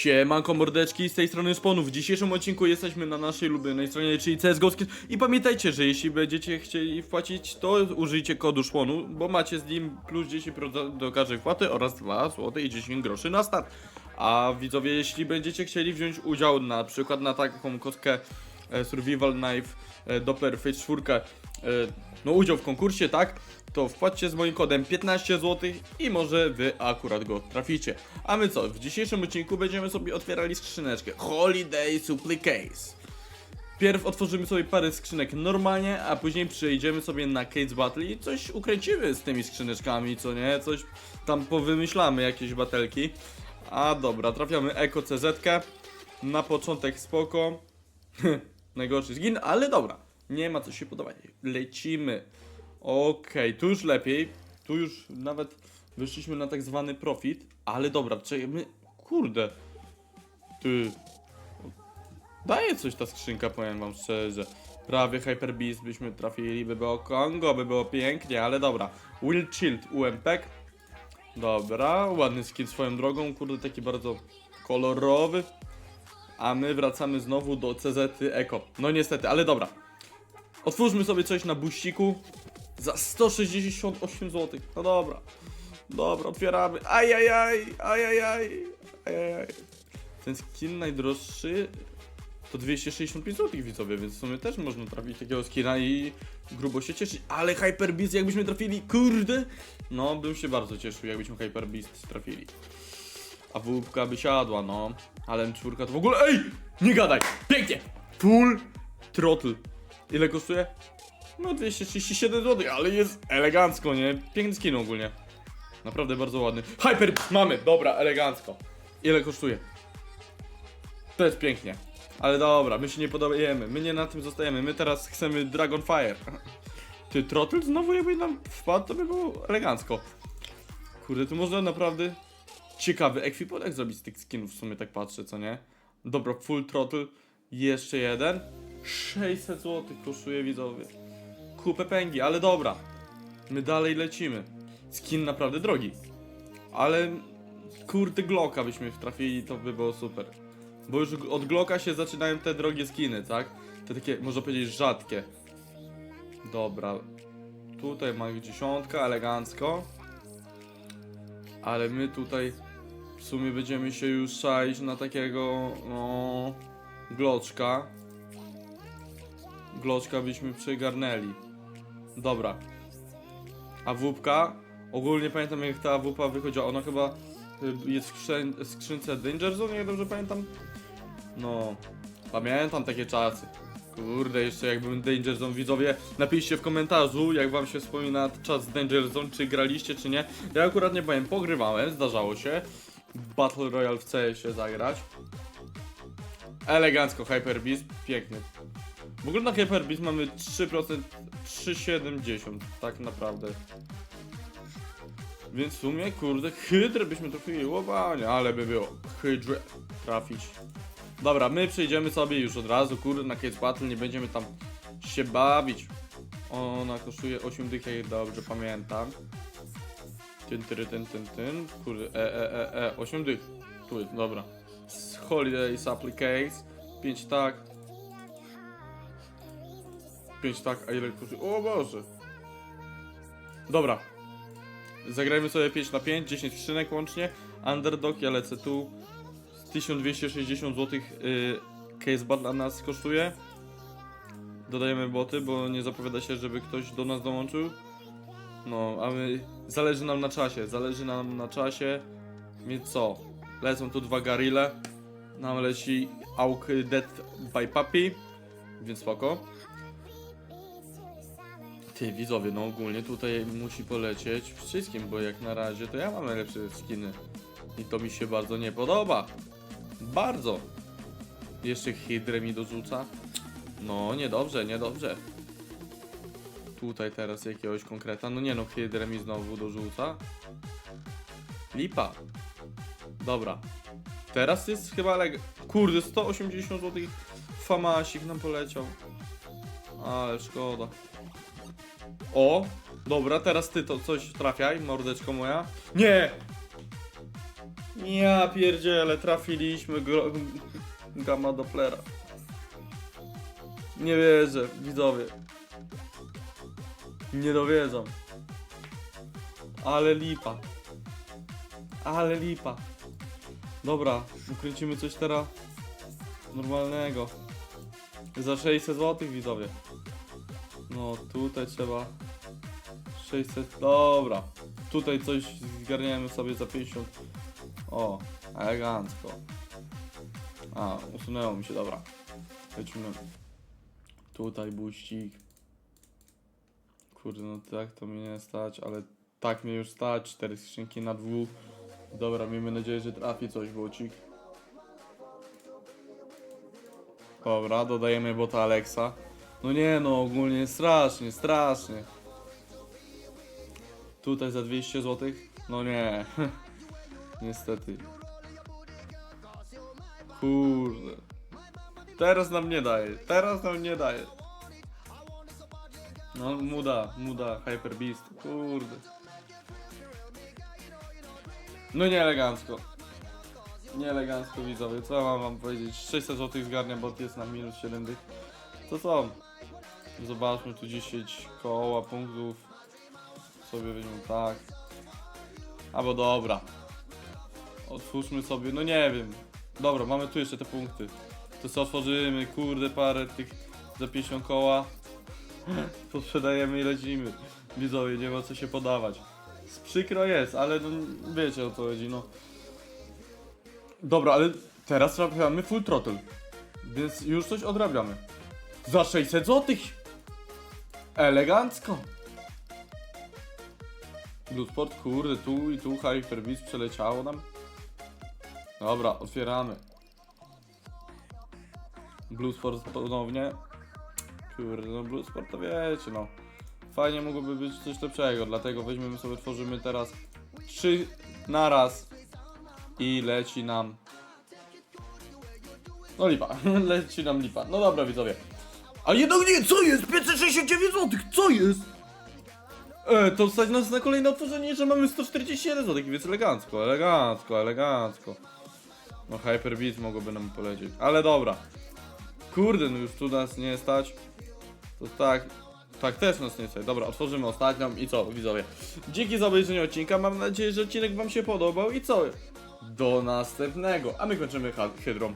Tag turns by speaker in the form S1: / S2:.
S1: Siemanko mordeczki, z tej strony Szponów. W dzisiejszym odcinku jesteśmy na naszej ulubionej stronie, czyli CSGO. I pamiętajcie, że jeśli będziecie chcieli wpłacić, to użyjcie kodu Szponu, bo macie z nim plus 10% do każdej wpłaty oraz 2 zł i 10 groszy na start. A widzowie, jeśli będziecie chcieli wziąć udział na przykład na taką kostkę e, Survival Knife e, Doppler Fate 4, e, no udział w konkursie, tak? To wpłaccie z moim kodem 15 zł i może wy akurat go traficie. A my co? W dzisiejszym odcinku będziemy sobie otwierali skrzyneczkę Holiday Supplicase. Pierw otworzymy sobie parę skrzynek normalnie, a później przejdziemy sobie na Case Battle i coś ukręcimy z tymi skrzyneczkami, co nie? Coś tam powymyślamy, jakieś batelki. A dobra, trafiamy Eko CZ. Na początek spoko. Najgorszy zgin, ale dobra. Nie ma co się podobać. Lecimy. Okej, tu już lepiej. Tu już nawet wyszliśmy na tak zwany profit. Ale dobra, czekaj, my... Kurde. Ty... Daje coś ta skrzynka, powiem wam szczerze. Prawie Hyper Beast byśmy trafili, by było Kongo, by było pięknie, ale dobra. Will Chilled UMP. Dobra, ładny skin swoją drogą, kurde, taki bardzo kolorowy. A my wracamy znowu do CZ Eko. No niestety, ale dobra. Otwórzmy sobie coś na buściku za 168 zł. No dobra. Dobra, otwieramy. Ajajaj, ajajaj, ajajaj. Ten skin najdroższy to 265 zł widzowie, więc w sumie też można trafić takiego skina i grubo się cieszyć. Ale Hyper Beast jakbyśmy trafili, kurde, no bym się bardzo cieszył jakbyśmy Hyper Beast trafili. A wódka by siadła, no. Ale M4 to w ogóle, ej, nie gadaj, pięknie. Full throttle. Ile kosztuje? No 237 zł, ale jest elegancko, nie? Piękny skin ogólnie. Naprawdę bardzo ładny. Hyper mamy, dobra, elegancko. Ile kosztuje? To jest pięknie. Ale dobra, my się nie podajemy, my nie na tym zostajemy, my teraz chcemy Dragonfire. Ty, Trottle znowu jakby nam wpadł, to by było elegancko. Kurde, tu można naprawdę ciekawy ekwipunek zrobić z tych skinów, w sumie tak patrzę, co nie? Dobra, Full Throttle, jeszcze jeden. 600 zł kosztuje widzowie. Kupę pęgi, ale dobra. My dalej lecimy. Skin naprawdę drogi. Ale kurde Glocka byśmy trafili, to by było super. Bo już od Glocka się zaczynają te drogie skiny, tak? Te takie, można powiedzieć, rzadkie. Dobra. Tutaj mamy dziesiątka, elegancko. Ale my tutaj w sumie będziemy się już szaić na takiego, no... Gloczka. Gloczka byśmy przygarnęli. Dobra. A wupka? Ogólnie pamiętam jak ta wupa wychodziła. Ona chyba y, jest w skrzyn- skrzynce Danger Zone, jak dobrze pamiętam? No, pamiętam takie czasy. Kurde, jeszcze jakbym Danger Zone widzowie, napiszcie w komentarzu, jak wam się wspomina czas Danger Zone, czy graliście, czy nie. Ja akurat nie powiem, pogrywałem, zdarzało się. Battle Royale w CS-ie zagrać. Elegancko, Hyper Beast, piękny. W ogóle na Hyper Beast mamy 3%, 3,70, tak naprawdę. Więc w sumie, kurde, hydrę byśmy trafili, łobanie, ale by było hydrę trafić. Dobra, my przejdziemy sobie już od razu, kurde, na Case Battle, nie będziemy tam się bawić. Ona kosztuje 8 dych, jak dobrze pamiętam. Tyn, tyry, tyn, tyn, tyn. Kurde, e, e, e, e, 8 dych. Tu jest, dobra. Z Holiday Supply Case. 5 tak. 5 tak, a ile kosztuje? O Boże. Dobra. Zagrajmy sobie 5 na 5, 10 skrzynek łącznie. Underdog, ja lecę tu. 1260 zł yy, case dla nas kosztuje. Dodajemy boty, bo nie zapowiada się, żeby ktoś do nas dołączył. No, a my... Zależy nam na czasie, zależy nam na czasie. Więc co? Lecą tu dwa garille. Nam leci Auk Dead by Puppy. Więc spoko. Ty, widzowie, no ogólnie tutaj musi polecieć wszystkim, bo jak na razie to ja mam najlepsze skiny. I to mi się bardzo nie podoba. Bardzo. Jeszcze hydrę mi dorzuca. No, niedobrze, niedobrze. Tutaj teraz jakiegoś konkreta. No nie no, hydrę mi znowu dorzuca. Lipa. Dobra. Teraz jest chyba leg... Kurde, 180 zł famasik nam poleciał. Ale szkoda. O! Dobra, teraz ty to coś trafiaj, mordeczko moja. Nie! Ja pierdziele, trafiliśmy. Gamma Dopplera. Nie wierzę, widzowie. Nie dowiedzą. Ale lipa. Ale lipa. Dobra, ukręcimy coś teraz normalnego. Za 600 zł widzowie. No tutaj trzeba 600. Dobra. Tutaj coś zgarniemy sobie za 50. O, elegancko. A, usunęło mi się, dobra. Lecimy. Tutaj buścik. Kurde, no tak to mnie nie stać, ale tak mnie już stać. Cztery skrzynki na dwóch. Dobra, miejmy nadzieję, że trafi coś bucik. Dobra, dodajemy bota Alexa. No nie no, ogólnie strasznie, strasznie. Tutaj za 200 zł? No nie. Niestety. Kurde. Teraz nam nie daje. Teraz nam nie daje. No, muda, muda, Hyper Beast. Kurde. No nie elegancko. Nie elegancko widzowie, co ja mam wam powiedzieć? 600 zł zgarnia, bo jest na minus 7 dych. To co? Zobaczmy tu 10 koła punktów. Sobie weźmy tak. Albo dobra. Otwórzmy sobie, no nie wiem. Dobra, mamy tu jeszcze te punkty. To co otworzymy, kurde, parę tych za 50 koła. Posprzedajemy i lecimy. Widzowie, nie ma co się podawać. Przykro jest, ale no, wiecie o co chodzi, no. Dobra, ale teraz trafiamy full throttle. Więc już coś odrabiamy. Za 600 zł. Elegancko. Bluesport, kurde, tu i tu Hyperbeast przeleciało nam. Dobra, otwieramy. Bluesport ponownie. Kurde, no Bluesport to wiecie, no. Fajnie mogłoby być coś lepszego, dlatego weźmiemy sobie, tworzymy teraz trzy na raz i leci nam. No lipa, leci nam lipa. No dobra, widzowie. A jednak nie, co jest? 569 zł, co jest? E, to stać nas na kolejne otworzenie, że mamy 141 zł, więc elegancko, elegancko, elegancko. No Hyper Beat mogłoby nam polecieć, ale dobra. Kurde, no już tu nas nie stać. To tak, tak też nas nie stać. Dobra, otworzymy ostatnią i co, widzowie. Dzięki za obejrzenie odcinka, mam nadzieję, że odcinek wam się podobał i co? Do następnego, a my kończymy hydrą.